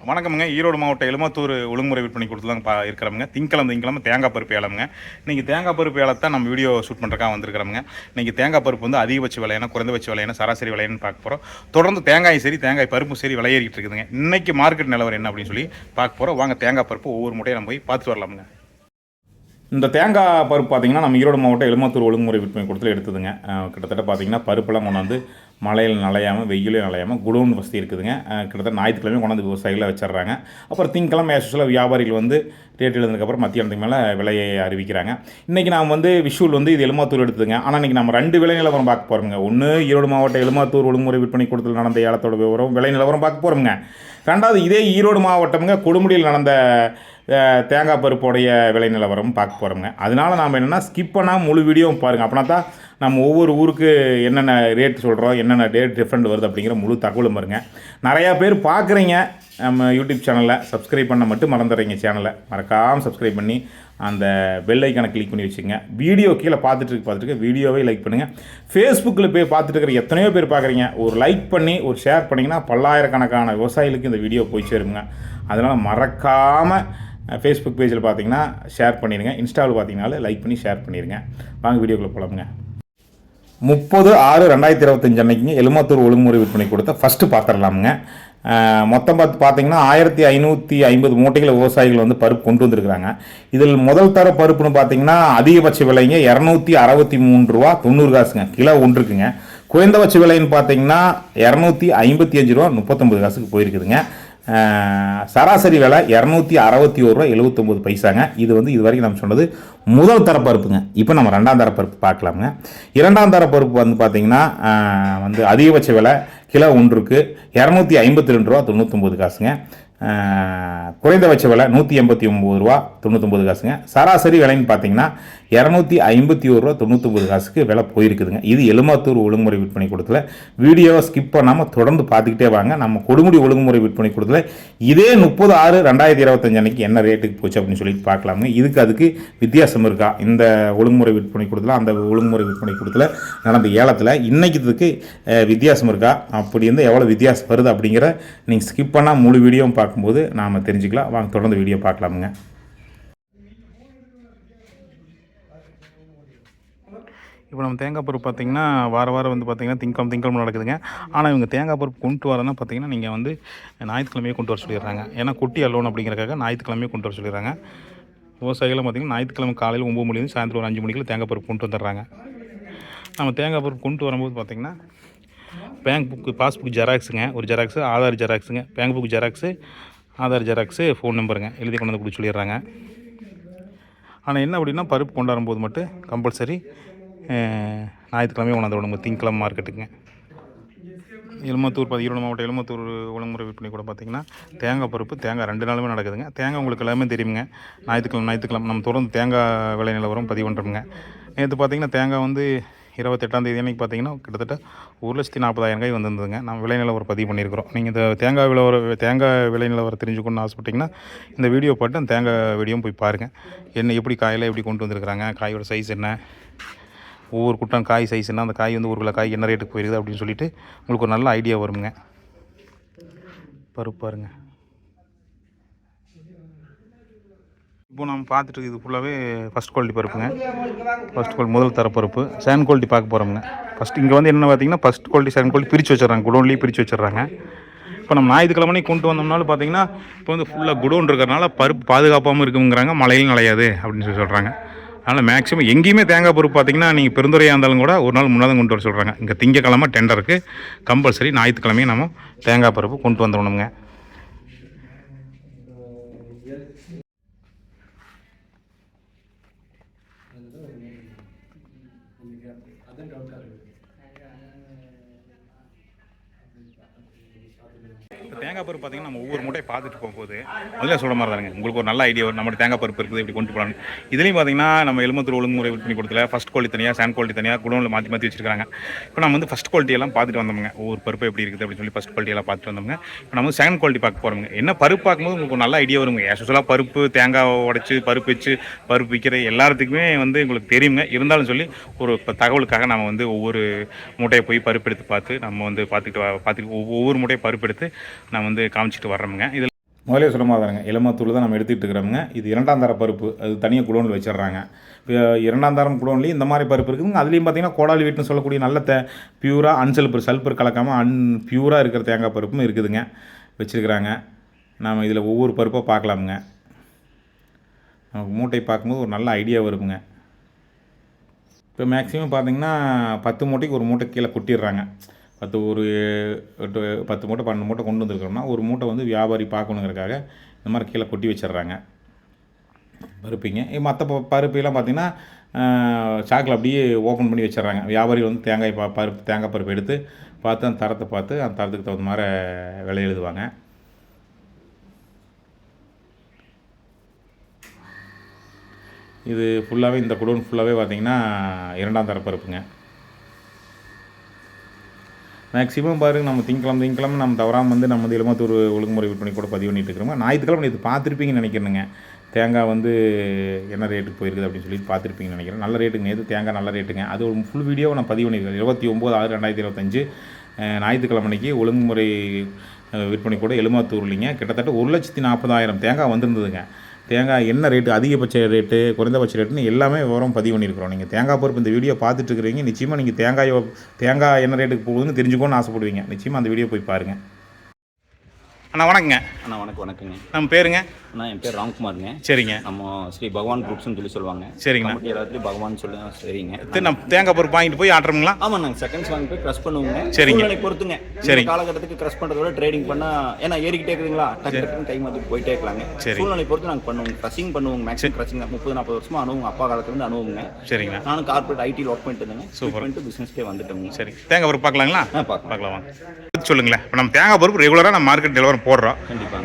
வணக்கமுங்க. ஈரோடு மாவட்டம் எலுமத்தூர் ஒழுங்குமுறை விற்பனை கொடுத்துலாம் பா இருக்கிறவங்க திங்கக்கிழமை திங்கக்கிழமை தேங்காய் பருப்பு ஏலமுங்க இன்றைக்கி தேங்காய் பருப்பு ஏலத்தான் நம்ம வீடியோ ஷூட் பண்ணுறக்காக வந்திருக்கிறோங்க இன்றைக்கி தேங்காய் பருப்பு வந்து அதிகபட்ச விலையான குறைந்தபட்ச விலையான சராசரி விலைன்னு பார்க்க போகிறோம் தொடர்ந்து தேங்காய் சரி தேங்காய் பருப்பும் சரி விலையேறிட்டு இருக்குதுங்க. இன்றைக்கி மார்க்கெட் நிலவரம் என்ன அப்படின்னு சொல்லி பார்க்க போகிறோம் வாங்க தேங்காய் பருப்பு ஒவ்வொரு முட்டையை நம்ம போய் பார்த்துட்டு வரலாமுங்க. இந்த தேங்காய் பருப்பு பார்த்தீங்கன்னா நம்ம ஈரோடு மாவட்டம் எலுமத்தூர் ஒழுங்குமுறை விற்பனை கொடுத்துல எடுத்ததுங்க. கிட்டத்தட்ட பார்த்தீங்கன்னா பருப்பெல்லாம் கொண்டாந்து மழையில் நலையாமல் வெயிலும் நலையாமல் குடோன் வசதி இருக்குதுங்க. கிட்டத்தட்ட ஞாயிற்றுக்கிழமை கொண்டாந்து விவசாயிகளை வச்சிடுறாங்க. அப்புறம் திங்கக்கிழமை ஆக்சுவலாக வியாபாரிகள் வந்து ரேட் எழுதுனதுக்கப்புறம் மத்தியானத்துக்கு மேலே விலையை அறிவிக்கிறாங்க. இன்றைக்கி நாம் வந்து விஷுவல் வந்து இது எலுமாத்தூர் எடுத்துங்க ஆனால் இன்றைக்கி நம்ம ரெண்டு விலை நிலவரம் பார்க்க போகிறோங்க ஒன்று ஈரோடு மாவட்டம் எலுமாத்தூர் ஒழுங்குமுறை விற்பனை கூடத்தில் நடந்த ஏலத்தோட விவரம் விலை நிலவரம் பார்க்க போகிறோங்க ரெண்டாவது இதே ஈரோடு மாவட்டம்ங்க கொடுமுடியில் நடந்த தேங்காய் பருப்போடைய விலை நிலவரம் பார்க்க போகிறோங்க அதனால் நாம் என்னென்னா ஸ்கிப் பண்ணால் முழு வீடியோவும் பாருங்கள் அப்படின்னா தான் நம்ம ஒவ்வொரு ஊருக்கு என்னென்ன ரேட் சொல்கிறோம் என்னென்ன ரேட் டிஃப்ரெண்ட் வருது அப்படிங்கிற முழு தகவலும் பாருங்கள் நிறையா பேர் பார்க்குறீங்க நம்ம யூடியூப் சேனலில் சப்ஸ்கிரைப் பண்ண மட்டும் மறந்துடுறீங்க சேனலை மறக்காமல் சப்ஸ்கிரைப் பண்ணி அந்த பெல் ஐக்கானை கிளிக் பண்ணி வச்சுங்க. வீடியோ கீழே பார்த்துட்டு பார்த்துட்டு வீடியோவே லைக் பண்ணுங்கள் ஃபேஸ்புக்கில் போய் பார்த்துட்டு இருக்கிற எத்தனையோ பேர் பார்க்குறீங்க. ஒரு லைக் பண்ணி ஒரு ஷேர் பண்ணிங்கன்னா பல்லாயிரக்கணக்கான விவசாயிகளுக்கு இந்த வீடியோ போய் சேருங்க. அதனால் மறக்காமல் ஃபேஸ்புக் பேஜில் பார்த்தீங்கன்னா ஷேர் பண்ணிடுங்க. இன்ஸ்டாவில் பார்த்தீங்கனாலும் லைக் பண்ணி ஷேர் பண்ணிடுங்க. வாங்க வீடியோக்குள்ளே போலாமுங்க. முப்பது ஆறு ரெண்டாயிரத்தி இருபத்தஞ்சு அன்னைக்குங்க எழுமத்தூர் ஒழுங்குமுறை விற்பனை கொடுத்த ஃபஸ்ட்டு பார்த்துடலாமுங்க மொத்தம் பார்த்து பார்த்தீங்கன்னா ஆயிரத்தி ஐநூற்றி ஐம்பது மூட்டைகளை விவசாயிகள் வந்து பருப்பு கொண்டு வந்திருக்கிறாங்க. இதில் முதல் தர பருப்புன்னு பார்த்தீங்கன்னா அதிகபட்ச விலைங்க இரநூத்தி அறுபத்தி மூணு ரூபா தொண்ணூறு காசுங்க கிலோ ஒன்று இருக்குங்க குறைந்தபட்ச விலைன்னு பார்த்தீங்கன்னா இரநூத்தி ஐம்பத்தி அஞ்சு ரூபா முப்பத்தொம்பது காசுக்கு போயிருக்குதுங்க. சராசரி விலை இரநூத்தி அறுபத்தி ஒரு ரூபா எழுபத்தொம்போது பைசாங்க. இது வந்து இது வரைக்கும் நம்ம சொன்னது முதல் தர பருப்புங்க இப்போ நம்ம ரெண்டாம் தரப்பருப்பு பார்க்கலாமுங்க. இரண்டாம் தர பருப்பு வந்து பார்த்தீங்கன்னா வந்து அதிகபட்ச விலை கிலோ ஒன்றுக்கு இரநூத்தி ஐம்பத்தி ரெண்டு ரூபா தொண்ணூற்றொம்பது காசுங்க. குறைந்தபட்ச விலை நூற்றி எண்பத்தி ஒம்பது ரூபா தொண்ணூற்றொம்பது காசுங்க. சராசரி விலைன்னு பார்த்தீங்கன்னா இரநூத்தி ஐம்பத்தி ஒரு ரூபா தொண்ணூத்தொம்பது காசுக்கு விலை போயிருக்குதுங்க. இது எலுமாத்தூர் ஒழுங்குமுறை விற்பனை கூடத்தில். வீடியோவை ஸ்கிப் பண்ணாமல் தொடர்ந்து பார்த்துக்கிட்டே வாங்க. நம்ம கொடுமுடி ஒழுங்குமுறை விற்பனை கூடத்தில் இதே முப்பது ஆறு ரெண்டாயிரத்தி இருபத்தஞ்சு அன்னைக்கு என்ன ரேட்டுக்கு போச்சு அப்படின்னு சொல்லிட்டு பார்க்கலாமுங்க. இதுக்கு அதுக்கு வித்தியாசம் இருக்கா? இந்த ஒழுங்குமுறை விற்பனை கூடத்தில் அந்த ஒழுங்குமுறை விற்பனை கூடத்தில் நடந்த ஏலத்தில் இன்னைக்கு இதுக்கு வித்தியாசம் இருக்கா? அப்படி இருந்து எவ்வளோ வித்தியாசம் வருது அப்படிங்கிற நீங்கள் ஸ்கிப் பண்ணால் முழு வீடியோவும் பார்க்கும்போது நாம் தெரிஞ்சுக்கலாம். வாங்க தொடர்ந்து வீடியோ பார்க்கலாமுங்க. இப்போ நம்ம தேங்காய் பருப்பு பார்த்தீங்கன்னா வார வாரம் வந்து பார்த்தீங்கன்னா திங்கம் திங்கக்கிழமை நடக்குதுங்க. ஆனால் இவங்க தேங்காய் பருப்பு கொண்டு வரனா பார்த்திங்கன்னா நீங்கள் வந்து ஞாயிற்றுக்கிழமையே கொண்டு வர சொல்லிடுறாங்க. ஏன்னா குட்டி அல்லோன் அப்படிங்கிறக்காக ஞாயிற்றுக்கிழமையே கொண்டு வர சொல்லிடுறாங்க. விவசாயிகளும் பார்த்தீங்கன்னா ஞாயிற்றுக்கிழமை காலையில் ஒம்பது மணிலேருந்து சாயந்தரம் ஒரு அஞ்சு மணிக்குள்ள தேங்காய் பருப்பு கொண்டு வந்துடுறாங்க. நம்ம தேங்காய் பருப்பு கொண்டு வரும்போது பார்த்திங்கன்னா பேங்க் புக்கு பாஸ்புக் ஜெராக்ஸுங்க. ஒரு xerox Aadhaar ஜெராக்ஸுங்க. Bank book xerox Aadhaar xerox phone நம்பருங்க. எழுதி கொண்டு வந்து கொடுத்து சொல்லிடுறாங்க. ஆனால் என்ன அப்படின்னா பருப்பு கொண்டு வரும்போது மட்டும் கம்பல்சரி ஞாயிற்றுக்கிழமை ஒன்றாந்து விடுங்க திங்கக்கிழமை மார்க்கெட்டுங்க எலுமத்தூர் பா- ஈரோடு மாவட்டம் எலுமத்தூர் ஒழுங்குமுறை விற்பனை கூட பார்த்தீங்கன்னா தேங்காய் பருப்பு தேங்காய் ரெண்டு நாளுமே நடக்குதுங்க. தேங்காய் உங்களுக்கு எல்லாமே தெரியுங்க. ஞாயிற்றுக்கிழமை ஞாயிற்றுக்கிழமை நம்ம தொடர்ந்து தேங்காய் விலை நிலவரம் பதிவு பண்ணுறோங்க நேற்று பார்த்திங்கன்னா தேங்காய் வந்து இருபத்தெட்டாம் தேதி அன்றைக்கி பார்த்தீங்கன்னா கிட்டத்தட்ட ஒரு லட்சத்தி நாற்பதாயிரம் காய் வந்திருந்ததுங்க. நம்ம விலை நிலவரம் பதிவு பண்ணியிருக்கிறோம். நீங்கள் இந்த தேங்காய் விலவரம் தேங்காய் விலை நிலவரம் தெரிஞ்சுக்கணும்னு ஆசைப்பட்டீங்கன்னா இந்த வீடியோ பார்த்து அந்த தேங்காய் வீடியோவும் போய் பாருங்கள் என்ன எப்படி காயெல்லாம் எப்படி கொண்டு வந்திருக்கிறாங்க காயோட சைஸ் என்ன? ஒவ்வொரு குட்டம் காய் சைஸ் என்ன அந்த காய் வந்து ஒரு கிலோ காய் என்ன ரேட்டுக்கு போயிருது அப்படின்னு சொல்லிட்டு உங்களுக்கு ஒரு நல்ல ஐடியா வருங்க. பருப்பு பாருங்க. இப்போ நம்ம பார்த்துட்டு இது ஃபுல்லாகவே ஃபஸ்ட் குவாலிட்டி பருப்புங்க. ஃபஸ்ட் குவாலிட்டி முதல் தர பருப்பு. செகண்ட் குவாலிட்டி பார்க்க போகிறோம்ங்க ஃபஸ்ட் இங்கே வந்து என்ன பார்த்தீங்கன்னா ஃபஸ்ட் குவாலிட்டி செகண்ட் குவாலிட்டி பிரித்து வச்சிடறாங்க. குடோன்லேயே பிரித்து வச்சிடறாங்க. இப்போ நம்ம ஞாயிற்றுக்கிழமை கொண்டு வந்தோம்னாலும் பார்த்தீங்கன்னா இப்போ வந்து ஃபுல்லாக குடோன் இருக்கிறனால பருப்பு பாதுகாப்பாகவும் இருக்குங்கிறாங்க மழையும் நலையாது அப்படின்னு சொல்லி சொல்கிறாங்க அதனால் மேக்ஸிமம் எங்கேயுமே தேங்காய் பருப்பு பார்த்தீங்கன்னா நீங்கள் பெருந்துறையாக இருந்தாலும் கூட ஒரு நாள் முன்னாதான் கொண்டு வர சொல்கிறாங்க இங்கே திங்கக்கிழமை டெண்டருக்கு கம்பல்சரி ஞாயிற்றுக்கிழமையும் நம்ம தேங்காய் பருப்பு கொண்டு வந்துடணுங்க இப்போ தேங்காய் பருப்பு பார்த்தீங்கன்னா நம்ம ஒவ்வொரு மூட்டையை பார்த்துட்டு போகும்போது முதல்ல சொல்ல மாதிரி தானுங்க. உங்களுக்கு ஒரு நல்ல ஐடியா வரும் நம்ம தேங்காய் பருப்பு இருக்குது இப்படி கொண்டு போகலாம் இதுலேயும் பார்த்தீங்கன்னா நம்ம எலுமத்தூர் ஒழுங்குமுறை விற்பனை கொடுத்துல ஃபஸ்ட் குவாலிட்டி தனியாக செகண்ட் குவாலிட்டி தனியாக குடோனில் மாற்றி மாற்றி வச்சிருக்காங்க. இப்போ நம்ம வந்து ஃபஸ்ட் குவாலிட்டி எல்லாம் பார்த்துட்டு வந்தோம்ங்க. ஒவ்வொரு பருப்பு எப்படி இருக்குது அப்படின்னு சொல்லி ஃபஸ்ட் குவாலிட்டி எல்லாம் பார்த்துட்டு வந்தோம்ங்க. இப்போ நம்ம செகண்ட் குவாலிட்டி பார்க்க போகிறோங்க என்ன பருப்பு பார்க்கும்போது உங்களுக்கு நல்ல ஐடியா வருங்க. ஆக்சுவலாக பருப்பு தேங்காய் உடைச்சு பருப்பு வச்சு பருப்பு விற்கிற எல்லாத்துக்குமே வந்து உங்களுக்கு தெரியுங்க. இருந்தாலும் சொல்லி ஒரு இப்போ தகவலுக்காக நம்ம வந்து ஒவ்வொரு மூட்டையை போய் பருப்பு எடுத்து பார்த்து நம்ம வந்து பார்த்துக்கிட்டு பார்த்துட்டு ஒவ்வொரு மூட்டையை பருப்பு எடுத்து நம்ம வந்து காமிச்சிட்டு வர்றோமுங்க. இதில் முதலே சொல்ல மாதிரிங்க இளமத்தூள் தான் நம்ம எடுத்துகிட்டு இருக்கிறோமுங்க. இது இரண்டாம் தர பருப்பு. அது தனியாக குடோனில் வச்சிடுறாங்க. இப்போ இரண்டாம் தரம் குடோன்லேயும் இந்த மாதிரி பருப்பு இருக்குதுங்க. அதுலேயும் பார்த்தீங்கன்னா கோடாலி வீட்டுன்னு சொல்லக்கூடிய நல்ல தே பியூராக அன்சல்பர் சல்பர் கலக்காமல் அன் பியூராக இருக்கிற தேங்காய் பருப்பும் இருக்குதுங்க. வச்சுருக்குறாங்க. நாம் இதில் ஒவ்வொரு பருப்பாக பார்க்கலாமுங்க நமக்கு மூட்டை பார்க்கும்போது ஒரு நல்ல ஐடியா வருங்க இப்போ மேக்ஸிமம் பார்த்தீங்கன்னா பத்து மூட்டைக்கு ஒரு மூட்டை கீழே கொட்டிடுறாங்க. பத்து ஒரு எட்டு பத்து மூட்டை பன்னெண்டு மூட்டை கொண்டு வந்திருக்கோம்னா ஒரு மூட்டை வந்து வியாபாரி பார்க்கணுங்கிறதுக்காக இந்த மாதிரி கீழே கொட்டி வச்சிடுறாங்க. பருப்பிங்க. மற்ற பருப்பையெல்லாம் பார்த்திங்கன்னா சாக்கில் அப்படியே ஓப்பன் பண்ணி வச்சிடுறாங்க. வியாபாரி வந்து தேங்காய் பா பருப்பு தேங்காய் பருப்பு எடுத்து பார்த்து அந்த தரத்தை பார்த்து அந்த தரத்துக்கு தகுந்த மாதிரி விலை எழுதுவாங்க. இது ஃபுல்லாகவே இந்த குடோன் ஃபுல்லாகவே பார்த்திங்கன்னா இரண்டாம் தர பருப்புங்க. மேக்ஸிமம் பாருங்க நம்ம திங்கக்கிழமை திங்கக்கிழமை நம்ம தவறாமல் வந்து நம்ம வந்து எலுமத்தூர் ஒழுங்குமுறை விற்பனை கூட பதிவு பண்ணிட்டு இருக்கிறோம்? ஞாயிற்றுக்கிழமை இது பார்த்துருப்பீங்கன்னு நினைக்கிறேங்க தேங்காய் வந்து என்ன ரேட்டுக்கு போயிருக்குது அப்படின்னு சொல்லி பார்த்துருப்பீங்கன்னு நினைக்கிறேன். நல்ல ரேட்டுங்க நேற்று தேங்காய் நல்ல ரேட்டுங்க அது ஒரு ஃபுல் வீடியோ நான் பதிவு பண்ணியிருக்கேன். இருபத்தி ஒம்பது ஆறு ரெண்டாயிரத்தி இருபத்தஞ்சு ஞாயிற்றுக்கிழமைக்கு ஞாயிற்றுக்கிழமை அன்னைக்கு ஒழுங்குமுறை விற்பனை கூட எலுமாத்தூர்லிங்க கிட்டத்தட்ட ஒரு லட்சத்தி நாற்பதாயிரம் தேங்காய் வந்திருந்ததுங்க. தேங்காய் என்ன ரேட்டு அதிகபட்ச ரேட்டு குறைந்தபட்ச ரேட்டுன்னு எல்லாமே விவரம் பதிவு பண்ணியிருக்கிறோம். நீங்கள் தேங்காய் பருப்பு இந்த வீடியோ பார்த்துட்டு இருக்கிறீங்க நிச்சயமாக நீங்கள் தேங்காய் தேங்காய் என்ன ரேட்டுக்கு போகுதுன்னு தெரிஞ்சுக்கோன்னு ஆசைப்படுவீங்க. நிச்சயமாக அந்த வீடியோ போய் பாருங்கள் அண்ணா வணக்கங்க. அண்ணா வணக்கம் வணக்கங்க. நம்ம பேருங்க? அண்ணா என் பேர் ராம்குமாருங்க. சரிங்க. நம்ம ஸ்ரீ பகவான் குரூப்ஸ்னு சொல்லி சொல்லுவாங்க. கமிட்டி எல்லாத்துலேயும் பகவான் சொல்லி சரிங்க சரி நம்ம தேங்காய் பருப்பு வாங்கிட்டு போய் ஆட்டுறோங்களா ஆமாம் நாங்கள் செகண்ட்ஸ் வாங்கி போய் க்ரஷ் பண்ணுவோங்க. சரிங்க. சூழ்நிலை பொறுத்துங்க. சரிங்க. காலகட்டத்துக்கு க்ரஷ் பண்ணுறத விட ட்ரேடிங் பண்ணால் ஏன்னா ஏறிக்கிட்டே இருக்குதுங்களா? டக்கு டக்குன்னு கை மாற்றி போயிட்டே இருக்கலாங்க. சரி. சூழ்நிலை பொறுத்து நாங்கள் பண்ணுவோம் க்ரஷிங் பண்ணுவோம் மேக்ஸிமம் க்ரஷிங் முப்பது நாற்பது வருஷமா அனுபவம் அப்பா காலத்துலேருந்து அனுபவங்க. சரிங்கண்ணா. நானும் கார்பரேட் ஐடியில் ஒர்க் பண்ணிட்டு இருந்தேங்க. சூப்பர். பண்ணிட்டு பிஸ்னஸ்க்கே வந்துட்டோங்க. சரி. தேங்காய் பருப்பு பார்க்கலாங்களா? பார்க்கலாம். பார்க்கலாம் வாங்க சொல்லுங்களேன். இப்போ நம்ம தேங்காய் பருப்பு ரெகுலராக நம்ம மார்க்கெட் நிலவரம் போடுறோம்.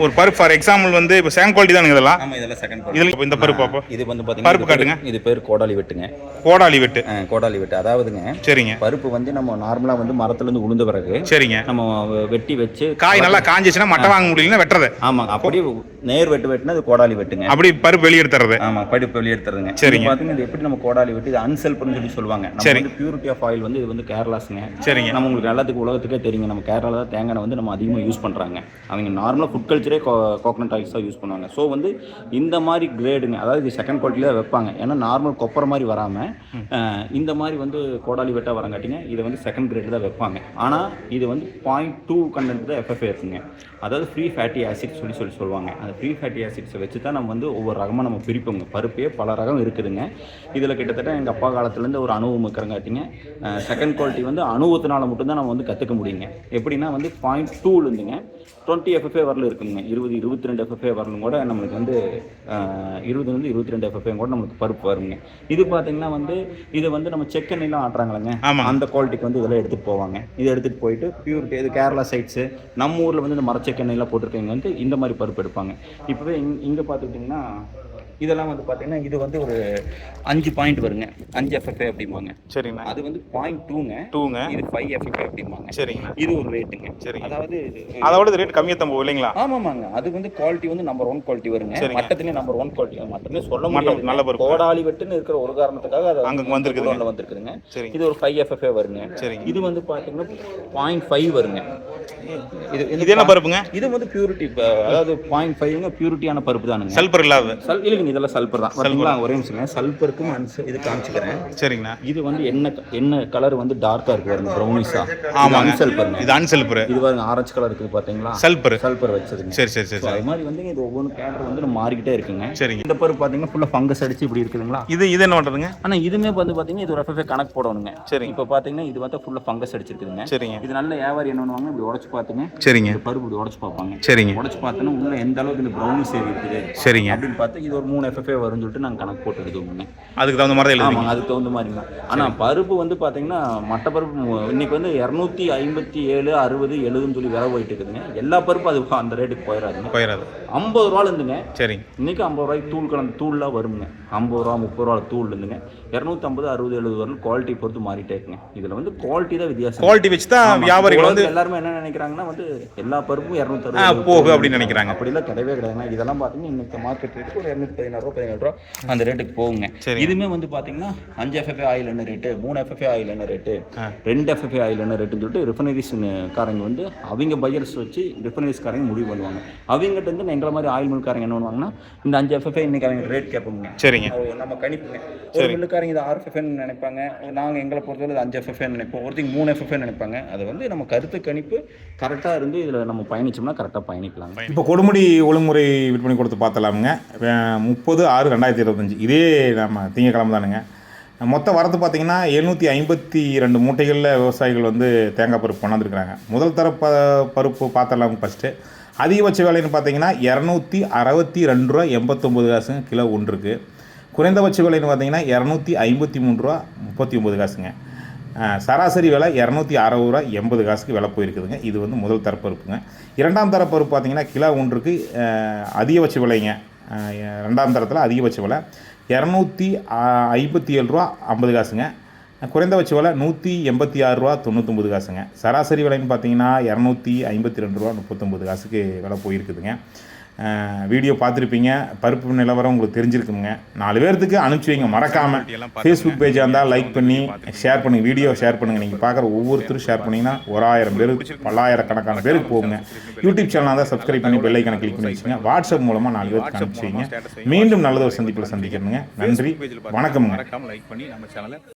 ஒரு பருப்பு ஃபார் எக்ஸாம்பிள் வந்து இப்போ சேம் குவாலிட்டி தானுங்க இதெல்லாம். ஆமாம் இதெல்லாம் செகண்ட் இதில் இந்த பருப்பு அப்போ இது வந்து பருப்பு பார்த்தீங்கன்னா காட்டுங்க. இது பேர் கோடாலி வெட்டுங்க. கோடாலி வெட்டு. கோடாலி வெட்டு. அதாவதுங்க சரிங்க. பருப்பு வந்து நம்ம நார்மலா வந்து மரத்துல இருந்து உளுந்த பிறகு சரிங்க. நம்ம வெட்டி வச்சு காய் நல்லா காஞ்சிச்சுன்னா மட்டை வாங்க முடியலன்னா வெட்டுறது. ஆமாங்க அப்படியே நேர் வெட்டு வெட்டுனா அது கோடாலி வெட்டுங்க. அப்படி பருப்பு வெளியே எடுத்துறது. ஆமா பருப்பு வெளியே எடுத்துறதுங்க. சரிங்க. இது பாத்தீங்கன்னா இது எப்படி நம்ம கோடாலி வெட்டி இது அன்செல்ப்னு சொல்லி சொல்லுவாங்க. சரி. பியூரிட்டி ஆஃப் ஆயில் வந்து இது வந்து கேரளாஸ்ங்க. சரிங்க. நம்ம உங்களுக்கு எல்லாத்துக்கும் உலகத்துக்கே தெரியுங்க. நம்ம கேரளால தான் தேங்காய் வந்து நம்ம அதிகமாக யூஸ் பண்ணுறாங்க அவங்க நார்மலாக ஃபுட் கல்ச்சரே கோகனட் ஆயில்ஸ் தான் யூஸ் பண்ணுவாங்க. ஸோ வந்து இந்த மாதிரி கிரேடுங்க அதாவது இது செகண்ட் குவாலிட்டியில் தான் வைப்பாங்க. ஏன்னா நார்மல் கொப்பரை மாதிரி வராமல் இந்த மாதிரி வந்து கோடாலி வெட்டாக வரங்காட்டிங்க இதை வந்து செகண்ட் கிரேடு தான் வைப்பாங்க. ஆனால் இது வந்து பாயிண்ட் டூ கண்டென்ட் தான் எஃப்எஃப்ஏ இருக்குங்க. அதாவது ஃப்ரீ ஃபேட்டி ஆசிட் சொல்லி சொல்லி சொல்லுவாங்க. அந்த ஃப்ரீ ஃபேட்டி ஆசிட்ஸை வச்சு தான் நம்ம வந்து ஒவ்வொரு ரகமாக நம்ம பிரிப்போங்க. பருப்பே பல ரகம் இருக்குதுங்க. இதில் கிட்டத்தட்ட எங்கள் அப்பா காலத்துலேருந்து ஒரு அனுபவம் இருக்கிறங்காட்டிங்க செகண்ட் குவாலிட்டி வந்து அனுபவத்தினால மட்டும்தான் நம்ம வந்து கற்றுக்க முடியுங்க. எப்படின்னா வந்து பாயிண்ட் டூலேருந்துங்க டுவெண்ட்டி எஃப்எஃப்ஏ வரல இருக்குங்க. இருபது இருபத்தி ரெண்டு எஃப்எஃப்ஏ வரலும் கூட நம்மளுக்கு வந்து இருபதுலேருந்து இருபத்தி ரெண்டு எஃப்எஃப்ஏ கூட நம்மளுக்கு பருப்பு வருங்க. இது பார்த்தீங்கன்னா வந்து இது வந்து நம்ம செக் எண்ணெய்லாம் ஆட்டுறாங்களேங்க ஆமாங்க. அந்த குவாலிட்டிக்கு வந்து இதெல்லாம் எடுத்துகிட்டு போவாங்க. இதை எடுத்துகிட்டு போயிட்டு பியூரிட்டி இது கேரளா சைட்ஸு நம்ம ஊரில் வந்து இந்த மரச்செக் எண்ணெய்லாம் போட்டிருக்கவங்க வந்து இந்த மாதிரி பருப்பு எடுப்பாங்க. இப்போவே இங் இங்கே பார்த்துக்கிட்டிங்கன்னா இதெல்லாம் வந்து பார்த்தீங்கன்னா இது வந்து ஒரு அஞ்சு பாயிண்ட் வருங்க. அஞ்சு எஃப்எஃப்ஏ அப்படிம்பாங்க. சரிங்கண்ணா அது வந்து பாயிண்ட் டூங்க டூங்க இது ஃபைவ் எஃப்எஃப்ஏ அப்படிம்பாங்க. சரிங்கண்ணா இது ஒரு ரேட்டுங்க சரிங்க. அதாவது அதோட ரேட் கம்மியாக தான் போகும் இல்லைங்களா? ஆமாமாங்க. அது வந்து குவாலிட்டி வந்து நம்பர் ஒன் குவாலிட்டி வருங்க. சரிங்க. மட்டத்துலேயே நம்பர் ஒன் குவாலிட்டி மட்டுமே சொல்ல மட்டம் நல்ல பருப்பு. கோடாலி வெட்டுன்னு இருக்கிற ஒரு காரணத்துக்காக அது அங்க வந்திருக்குதுங்க. குடோன்ல வந்திருக்குதுங்க. சரிங்க. இது ஒரு ஃபைவ் எஃப்எஃப்ஏ வருங்க. சரிங்க. இது வந்து பார்த்தீங்கன்னா பாயிண்ட் ஃபைவ் வருங்க. இது இது என்ன பருப்புங்க? இது வந்து பியூரிட்டி அதாவது பாயிண்ட் ஃபைவ்ங்க பியூரிட்டியான பருப்பு தானுங்க. சல்பர் இல்லாத சல் இல்லைங்க இதெல்லாம் சல்பர் தான். பார்த்தீங்களா ஒரே நிமிஷங்க சல்பருக்கும் இது காமிச்சுக்கிறேன். சரிங்கண்ணா. இது வந்து என்ன என்ன கலர் வந்து டார்க்கா இருக்கு பாருங்க ப்ரௌனிஷா ஆமாங்க. சல்பருங்க இது அன்சல்பர் இது பாருங்க ஆரஞ்சு கலர் இருக்குது பாத்தீங்களா? சல்பர் சல்பர் வச்சதுங்க சரி சரி சரி சரி. அது மாதிரி வந்து இது ஒவ்வொரு கேரக்டர் வந்து மாறிக்கிட்டே இருக்குங்க. சரிங்க. இந்த பருப்பு பார்த்தீங்கன்னா ஃபுல்லாக ஃபங்கஸ் அடிச்சு இப்படி இருக்குதுங்களா? இது இது என்ன பண்ணுறதுங்க ஆனால் இதுவுமே வந்து பார்த்தீங்கன்னா இது ஒரு எஃப்எஃப்ஏ கணக்கு போடணுங்க. சரிங்க. இப்போ பார்த்தீங்கன்னா இது வந்து ஃபுல்லாக ஃபங்கஸ் அடிச்சிருக்குதுங்க. சரிங்க. இது நல்ல வியாபாரி என்ன பண்ணுவாங்க? இப்படி உடச்சு பார்த்துங்க. சரிங்க. பருப்பு இப்படி உடச்சு பார்ப்பாங்க. சரிங்க. உடச்சு பார்த்தோன்னா உள்ள எந்த அளவுக்கு இந்த ப்ரௌனி சேவி இருக்குது சரிங்க. அப்படின்னு பார்த்து இது ஒரு மூணு எஃப்எஃப்ஏ வரும்னு சொல்லிட்டு நாங்கள் கணக்கு போட்டு எழுதுவோங்க அதுக்கு தகுந்த மாதிரி தான் ஆமாங்க அதுக்கு தகுந்த மாதிரிங்க ஆனால் பருப்பு வந்து பார்த்தீங்கன்னா மட்ட பருப்பு இன்னைக்கு வந்து இரநூத்தி ஐம்பத்தி ஏழு அறுபது எழுபதுன்னு சொல்லி விலை போயிட்டு இருக்குதுங்க. எல்லா பருப்பும் அது அந்த ரேட்டுக்கு போயிடாதுங்க போயிடாது ஐம்பது ரூபால இருந்துங்க சரிங்க இன்னைக்கு ஐம்பது ரூபாய்க்கு தூள் கலந்து தூள்லாம் வருங்க ஐம்பது ரூபா முப்பது ரூபா தூள் இருந்துங்க இரநூத்தம்பது அறுபது எழுபது வரலும் குவாலிட்டி பொறுத்து மாறிட்டே இருக்குங்க. இதில் வந்து குவாலிட்டி தான் வித்தியாசம். குவாலிட்டி வச்சு தான். வியாபாரிகள் வந்து எல்லாருமே என்ன நினைக்கிறாங்கன்னா வந்து எல்லா பருப்பும் இரநூத்தி ஆ, போகுது அப்படின்னு நினைக்கிறாங்க. அப்படிலாம் கிடையவே கிடையாதுங்க. இதெல்லாம் பார்த்தீங்கன்னா இன்னைக்கு மார்க்கெட் ரேட்டுக்கு ஒரு இரநூத்தி பதினாறு ரூபா பதினேழு ரூபா அந்த ரேட்டுக்கு போகுங்க. இதுவுமே வந்து பார்த்தீங்கன்னா அஞ்சு எஃப்எஃப்ஏ ஆயில் என்ன ரேட்டு மூணு எஃப்எஃப்ஏ ஆயில் என்ன ரேட்டு ரெண்டு எஃப்எஃப்ஏ ஆயில் என்ன ரேட்டுன்னு சொல்லிட்டு ரிஃபைனரிஸ் காரங்க வந்து அவங்க பையர்ஸ் வச்சு ரிஃபைனரிஸ் காரங்க முடிவு பண்ணுவாங்க. அவங்ககிட்ட இருந்து எங்களை மாதிரி ஆயில் மில்காரங்க என்ன பண்ணுவாங்கன்னா இந்த அஞ்சு எஃப்எஃப்ஏ இன்னைக்கு அவங்க ரேட் கேட்போங்க சரிங்க. நம்ம கணிப்புங்க. ஒரு சொந்தக்காரங்க இதை ஆறு எஃப்எஃப்னு நினைப்பாங்க. நாங்கள் எங்களை பொறுத்தவரை அஞ்சு எஃப்எஃப்னு நினைப்போம். ஒருத்தங்க மூணு எஃப்எஃப்னு நினைப்பாங்க. அது வந்து நம்ம கருத்து கணிப்பு கரெக்டாக இருந்து இதில் நம்ம பயணிச்சோம்னா கரெக்டாக பயணிக்கலாம். இப்போ கொடுமுடி ஒழுங்குமுறை விற்பனை கொடுத்து பார்த்தலாமுங்க. முப்பது ஆறு ரெண்டாயிரத்தி இருபத்தஞ்சி. இதே நம்ம திங்கக்கிழமை தானுங்க. மொத்த வரத்து பார்த்தீங்கன்னா எழுநூற்றி ஐம்பத்தி ரெண்டு மூட்டைகளில் விவசாயிகள் வந்து தேங்காய் பருப்பு கொண்டாந்துருக்குறாங்க. முதல் தர ப பருப்பு பார்த்தலாம் ஃபஸ்ட்டு அதிகபட்ச விலைன்னு பார்த்தீங்கன்னா இரநூத்தி அறுபத்தி ரெண்டு ரூபா எண்பத்தொம்பது காசுங்க கிலோ ஒன்று இருக்குது குறைந்தபட்ச விலைன்னு பார்த்தீங்கன்னா இரநூத்தி ஐம்பத்தி மூணு ரூபா முப்பத்தி ஒம்பது காசுங்க. சராசரி விலை இரநூத்தி அறுபது ரூபா எண்பது காசுக்கு விலை போயிருக்குதுங்க. இது வந்து முதல் தரப்பருப்புங்க இரண்டாம் தரப்பருப்பு பார்த்தீங்கன்னா கிலோ ஒன்றுக்கு அதிகபட்ச விலைங்க. ரெண்டாம் தரத்தில் அதிகபட்ச விலை. இரநூத்தி ஐம்பத்தி ஏழு ரூபா ஐம்பது காசுங்க. குறைந்தபட்ச விலை நூற்றி எண்பத்தி ஆறு ரூபா தொண்ணூத்தொம்பது காசுங்க. சராசரி விலைன்னு பார்த்தீங்கன்னா இரநூத்தி ஐம்பத்தி ரெண்டு ரூபா முப்பத்தொம்பது காசுக்கு விலை போயிருக்குதுங்க. வீடியோ பார்த்துருப்பீங்க. பருப்பு நிலவரம் உங்களுக்கு தெரிஞ்சிருக்குங்க. நாலு பேர்த்துக்கு அனுப்பிச்சி வைங்க மறக்காமல் ஃபேஸ்புக் பேஜாக இருந்தால் லைக் பண்ணி ஷேர் பண்ணுங்கள் வீடியோ ஷேர் பண்ணுங்கள் நீங்கள் பார்க்குற ஒவ்வொருத்தரும் ஷேர் பண்ணிங்கன்னா ஒரு ஆயிரம் பேர் பல்லாயிரக்கணக்கான பேருக்கு போகுங்க. யூடியூப் சேனலாக தான் சப்ஸ்கிரைப் பண்ணி பெல் ஐக்கனை கிளிக் பண்ணி வச்சுங்க. வாட்ஸ்அப் மூலமாக நாலு பேருக்கு அனுப்பிச்சி வைங்க. மீண்டும் நல்லதொரு சந்திப்பில் சந்திக்கணுங்க நன்றி. லைக் பண்ணி நம்ம சேனலை